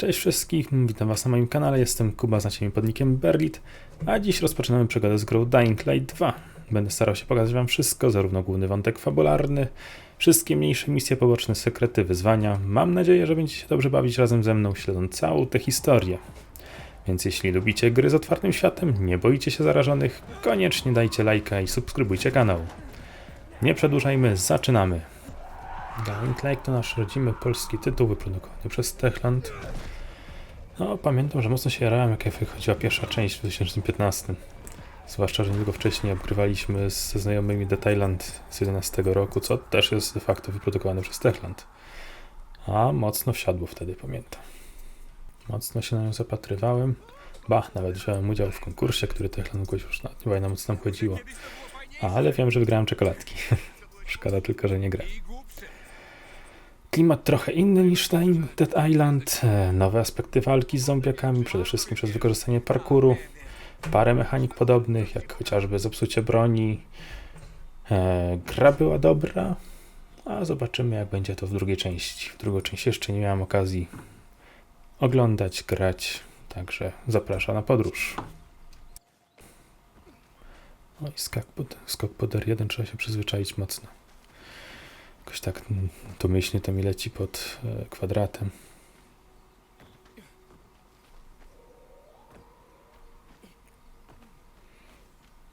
Cześć wszystkim, witam was na moim kanale, jestem Kuba, znacie mnie pod nickiem Berlit, a dziś rozpoczynamy przygodę z grą Dying Light 2. Będę starał się pokazać wam wszystko, zarówno główny wątek fabularny, wszystkie mniejsze misje poboczne, sekrety, wyzwania. Mam nadzieję, że będziecie się dobrze bawić razem ze mną, śledząc całą tę historię. Więc jeśli lubicie gry z otwartym światem, nie boicie się zarażonych, koniecznie dajcie lajka i subskrybujcie kanał. Nie przedłużajmy, zaczynamy. Dying Light to nasz rodzimy polski tytuł wyprodukowany przez Techland. No, pamiętam, że mocno się jarałem, jak wychodziła pierwsza część w 2015. Zwłaszcza, że niedługo wcześniej obgrywaliśmy ze znajomymi The Thailand z 11 roku, co też jest de facto wyprodukowane przez Techland. A mocno wsiadło wtedy, pamiętam. Mocno się na nią zapatrywałem. Ba, nawet wziąłem udział w konkursie, który Techland ogłosił, już pamiętam o co tam chodziło. Ale wiem, że wygrałem czekoladki. Szkoda tylko, że nie gra. Klimat trochę inny niż Dying Dead Island, e, nowe aspekty walki z zombiakami, przede wszystkim przez wykorzystanie parkouru, parę mechanik podobnych, jak chociażby zepsucie broni. E, gra była dobra, a zobaczymy jak będzie to w drugiej części. W drugą część jeszcze nie miałem okazji oglądać, grać, także zapraszam na podróż. Oj, skok pod, skok pod R1 trzeba się przyzwyczaić mocno. Jakoś tak mm, to myślnie to mi leci pod e, kwadratem.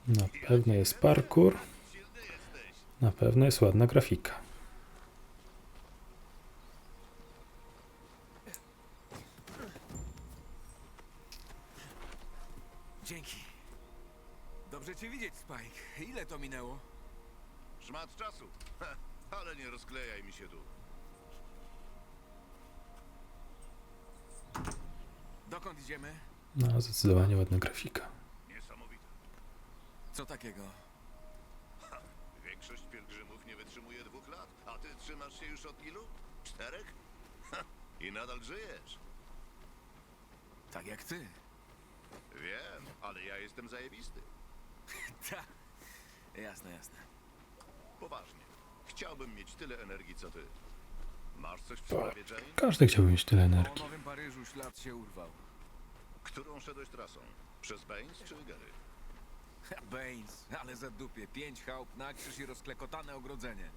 Na pewno jest parkour. Na pewno jest ładna grafika. Dzięki. Dobrze cię widzieć, Spike. Ile to minęło? Szmat czasu. Ha, nie rozklejaj mi się tu. Dokąd idziemy? No, zdecydowanie ładna grafika. Niesamowite. Co takiego? Większość pielgrzymów nie wytrzymuje dwóch lat, a ty trzymasz się już od ilu? Czterech? Ha, I nadal żyjesz. Tak jak ty. Wiem, ale ja jestem zajebisty. Ta. Jasne, jasne. Poważnie. Chciałbym mieć tyle energii, co ty. Masz coś w sprawie, Jane? Każdy chciałby mieć tyle Po energii. Nowym Paryżu ślad się urwał. Którą szedłeś trasą? Przez Baines czy Gary? Ha, Baines, ale za dupie. Pięć chałup na krzyż i rozklekotane ogrodzenie.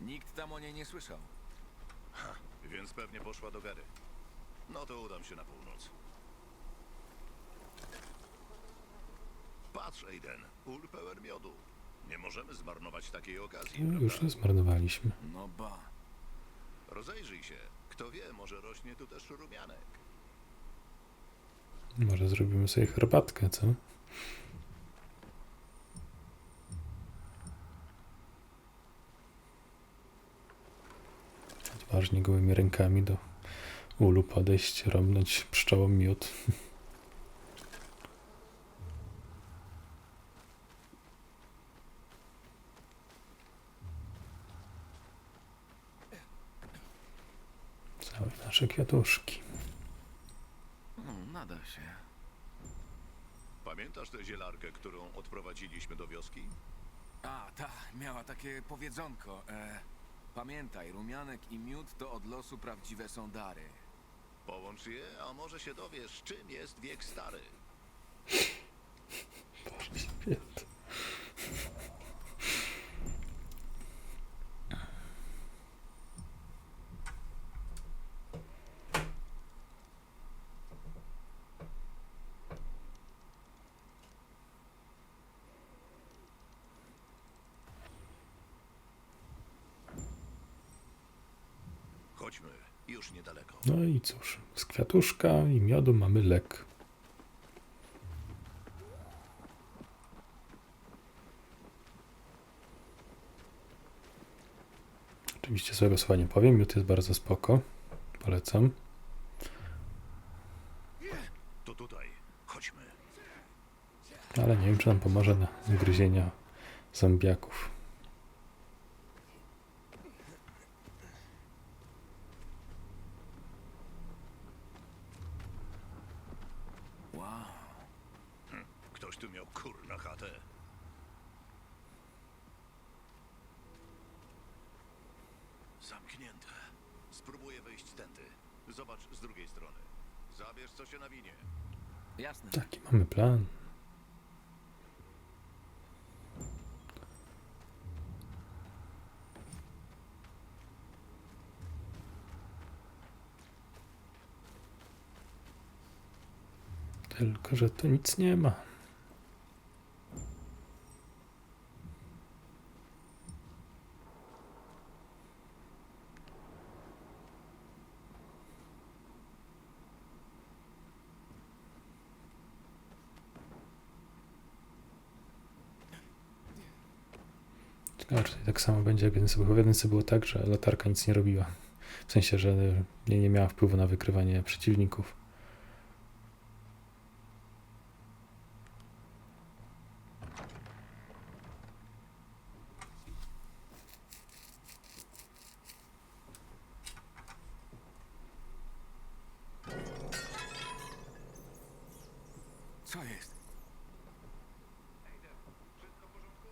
Nikt tam o niej nie słyszał. Więc pewnie poszła do Gary. No to udam się na północ. Patrz, Aiden, ul pełen miodu. Nie możemy zmarnować takiej okazji. No, już to zmarnowaliśmy. No ba. Rozejrzyj się. Kto wie, może rośnie tu też rumianek. Może zrobimy sobie herbatkę, co? Odważnie gołymi rękami do ulu podejść, robnąć pszczołą miód. Nasze kwiatuszki. No, nada się. Pamiętasz tę zielarkę, którą odprowadziliśmy do wioski? A, ta, miała takie powiedzonko. E, pamiętaj, rumianek i miód to od losu prawdziwe są dary. Połącz je, a może się dowiesz, czym jest wiek stary. Chodźmy, już niedaleko. No i cóż, z kwiatuszka i miodu mamy lek. Oczywiście złego słowa nie powiem, miód jest bardzo spoko. Polecam. To tutaj, chodźmy. Ale nie wiem, czy nam pomoże na gryzienia zombiaków. Spróbuję wejść tędy. Zobacz z drugiej strony. Zabierz co się nawinie. Jasne. Taki mamy plan. Tylko, że tu nic nie ma. Ciekawe, czy tak samo będzie jak w jedynce, bo w jedynce było tak, że latarka nic nie robiła. W sensie, że nie, nie miała wpływu na wykrywanie przeciwników. Co jest? Wszystko w porządku?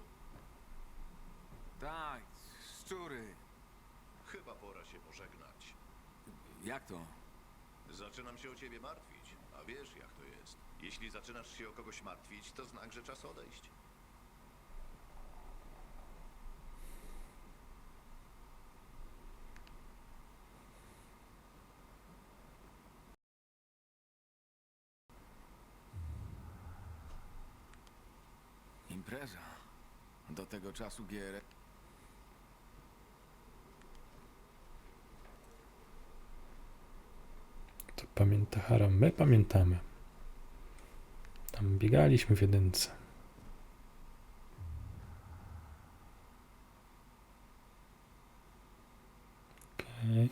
Tak, szczury. Chyba pora się pożegnać. Jak to? Zaczynam się o ciebie martwić, a wiesz jak to jest. Jeśli zaczynasz się o kogoś martwić, to znak, że czas odejść. Impreza. Do tego czasu gier. To pamięta Haram. My pamiętamy. Tam biegaliśmy w jedynce. Okej.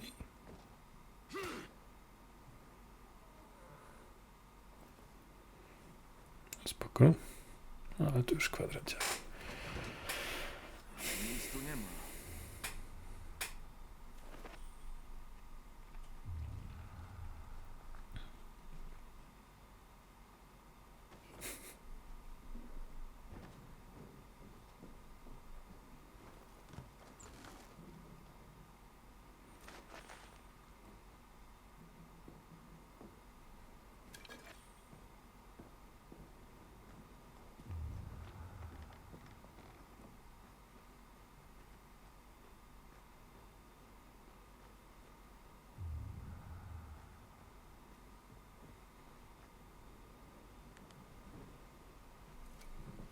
Spoko. No, Ale tu już kwadrat działa. Nic tu nie ma.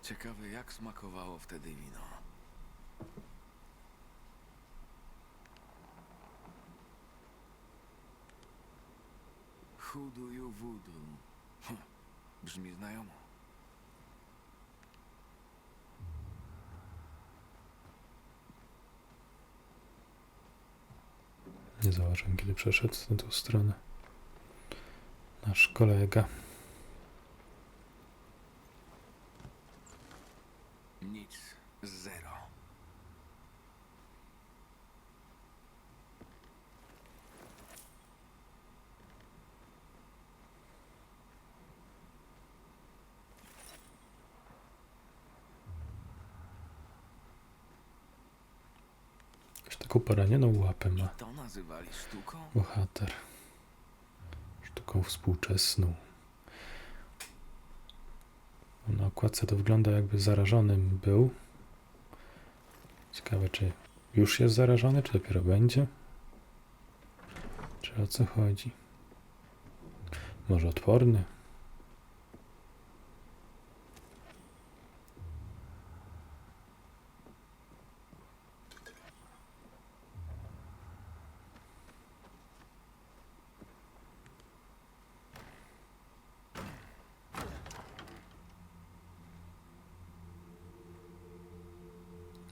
Ciekawe, jak smakowało wtedy wino. Chuduju wudu. Hm, Brzmi znajomo. Nie zauważyłem, kiedy przeszedł na tą stronę. Nasz kolega. Nic. Zero. Taką poranioną łapę ma. To nazywali sztuką? Bohater. Sztuką współczesną. Na okładce to wygląda jakby zarażonym był. Ciekawe, czy już jest zarażony, czy dopiero będzie? Czy o co chodzi? Może odporny?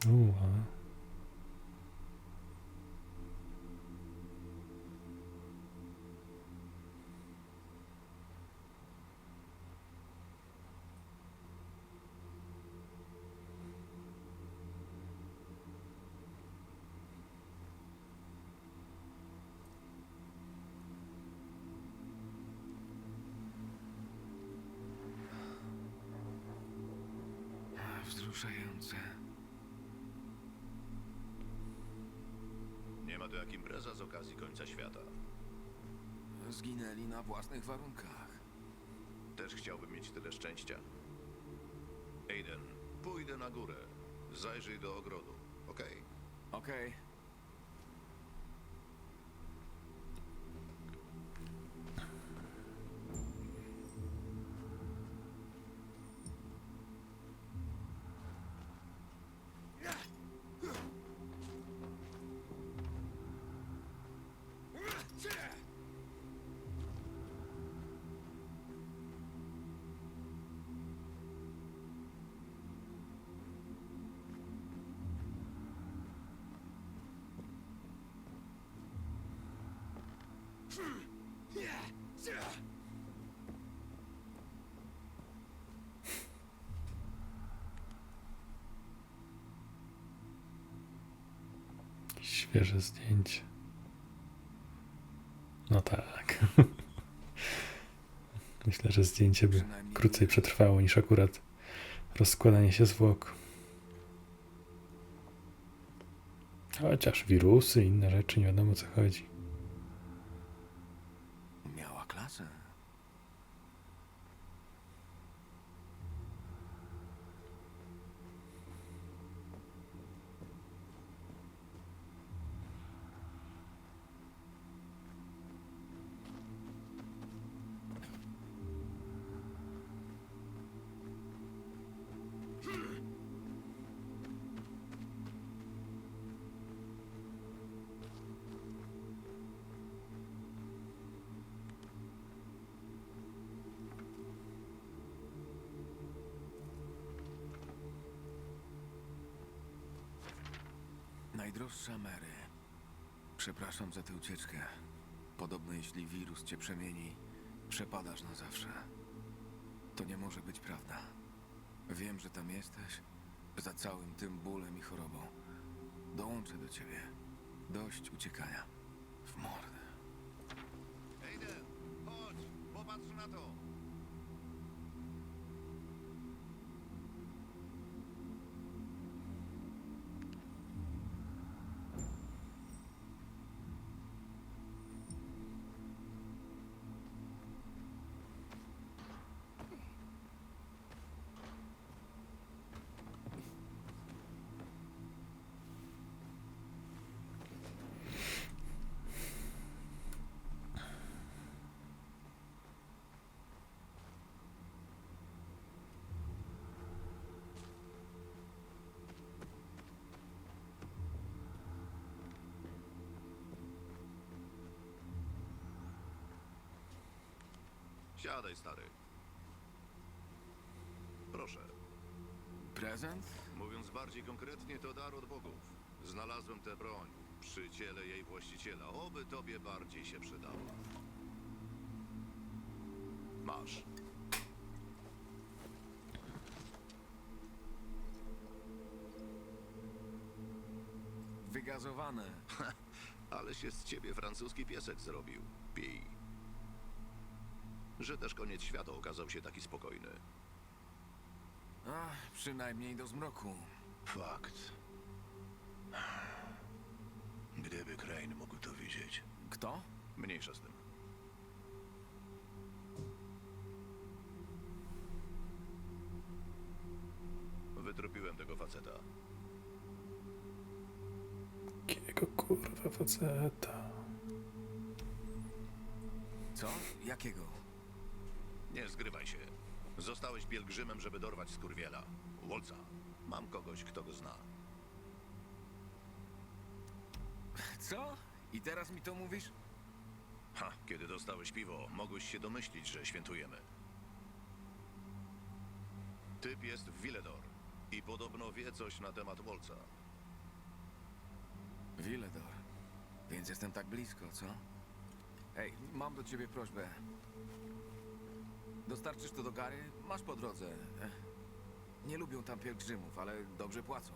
Uła. Wzruszające. Końca świata. zginęli na własnych warunkach. Też chciałbym mieć tyle szczęścia. Aiden, pójdę na górę. Zajrzyj do ogrodu, okej? Okej. Świeże zdjęcie. No tak. Myślę, że zdjęcie by krócej przetrwało niż akurat rozkładanie się zwłok. Chociaż wirusy i inne rzeczy, nie wiadomo co chodzi. Najdroższa Mary. Przepraszam za tę ucieczkę. Podobno jeśli wirus cię przemieni, przepadasz na zawsze. To nie może być prawda. Wiem, że tam jesteś, za całym tym bólem i chorobą. Dołączę do ciebie. Dość uciekania. W mordę. Aiden, chodź, popatrz na to. Siadaj, stary. Proszę. Prezent? Mówiąc bardziej konkretnie, to dar od bogów. Znalazłem tę broń przy ciele jej właściciela. Oby tobie bardziej się przydała. Masz. Wygazowane. Ale się z ciebie francuski piesek zrobił. Pij. Że też koniec świata okazał się taki spokojny. Ach, przynajmniej do zmroku. Fakt. Gdyby Crane mógł to widzieć. Kto? Mniejsza z tym. Wytropiłem tego faceta. Jakiego kurwa faceta. Co? Jakiego? Zgrywaj się. Zostałeś pielgrzymem, żeby dorwać skurwiela. Wolca. Mam kogoś, kto go zna. Co? I teraz mi to mówisz? Ha, kiedy dostałeś piwo, mogłeś się domyślić, że świętujemy. Typ jest w Villedor i podobno wie coś na temat Wolca. Villedor. Więc jestem tak blisko, co? Hej, mam do ciebie prośbę. Dostarczysz to do Gary? Masz po drodze. Ech. Nie lubią tam pielgrzymów, ale dobrze płacą.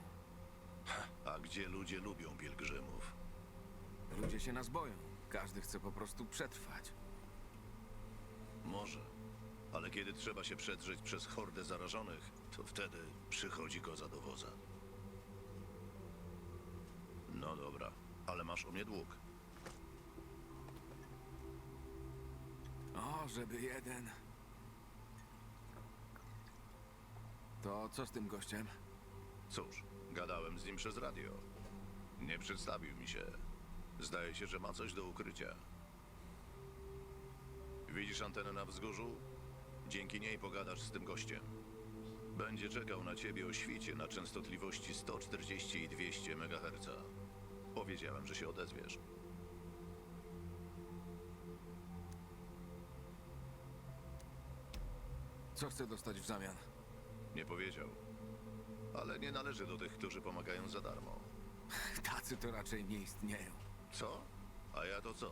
A gdzie ludzie lubią pielgrzymów? Ludzie się nas boją. Każdy chce po prostu przetrwać. Może. Ale kiedy trzeba się przedrzeć przez hordę zarażonych, to wtedy przychodzi koza do woza. No dobra, ale masz u mnie dług. O, żeby jeden. To co z tym gościem? Cóż, gadałem z nim przez radio. Nie przedstawił mi się. Zdaje się, że ma coś do ukrycia. Widzisz antenę na wzgórzu? Dzięki niej pogadasz z tym gościem. Będzie czekał na ciebie o świcie na częstotliwości 140 i 200 MHz. Powiedziałem, że się odezwiesz. Co chce dostać w zamian? Nie powiedział. Ale nie należy do tych, którzy pomagają za darmo. Tacy to raczej nie istnieją. Co? A ja to co?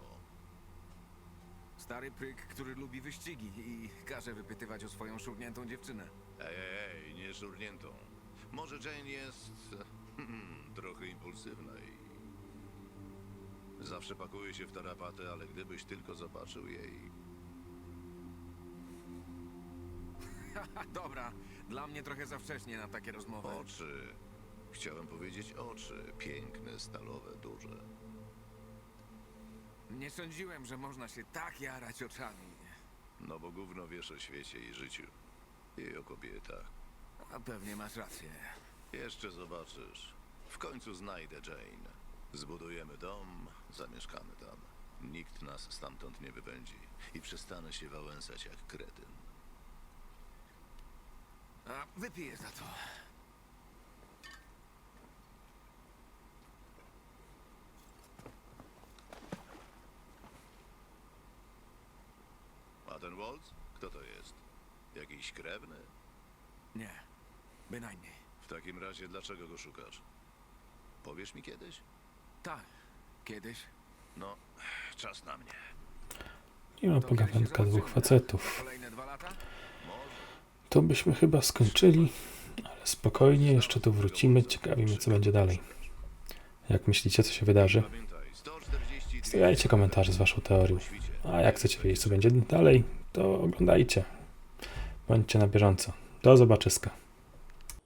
Stary pryk, który lubi wyścigi i każe wypytywać o swoją szurniętą dziewczynę. Ej, ej, ej, nie szurniętą. Może Jane jest hmm, trochę impulsywna i... Zawsze pakuje się w tarapaty, ale gdybyś tylko zobaczył jej... dobra. Dla mnie trochę za wcześnie na takie rozmowy. Oczy. Chciałem powiedzieć oczy. Piękne, stalowe, duże. Nie sądziłem, że można się tak jarać oczami. No bo gówno wiesz o świecie i życiu. I o kobietach. A pewnie masz rację. Jeszcze zobaczysz. W końcu znajdę Jane. Zbudujemy dom, zamieszkamy tam. Nikt nas stamtąd nie wypędzi. I przestanę się wałęsać jak kretyn. A wypiję za to. A ten Waltz? Kto to jest? Jakiś krewny? Nie, bynajmniej. W takim razie dlaczego go szukasz? Powiesz mi kiedyś? Tak, kiedyś. No, czas na mnie. Nie ma pogadanka dwóch facetów. Kolejne dwa lata? To byśmy chyba skończyli, ale spokojnie, jeszcze tu wrócimy, ciekawi mnie co będzie dalej. Jak myślicie, co się wydarzy? Pamiętaj, 140 Stawiajcie komentarze z waszą teorią. A jak chcecie wiedzieć, co będzie dalej, to oglądajcie. Bądźcie na bieżąco. Do zobaczyska.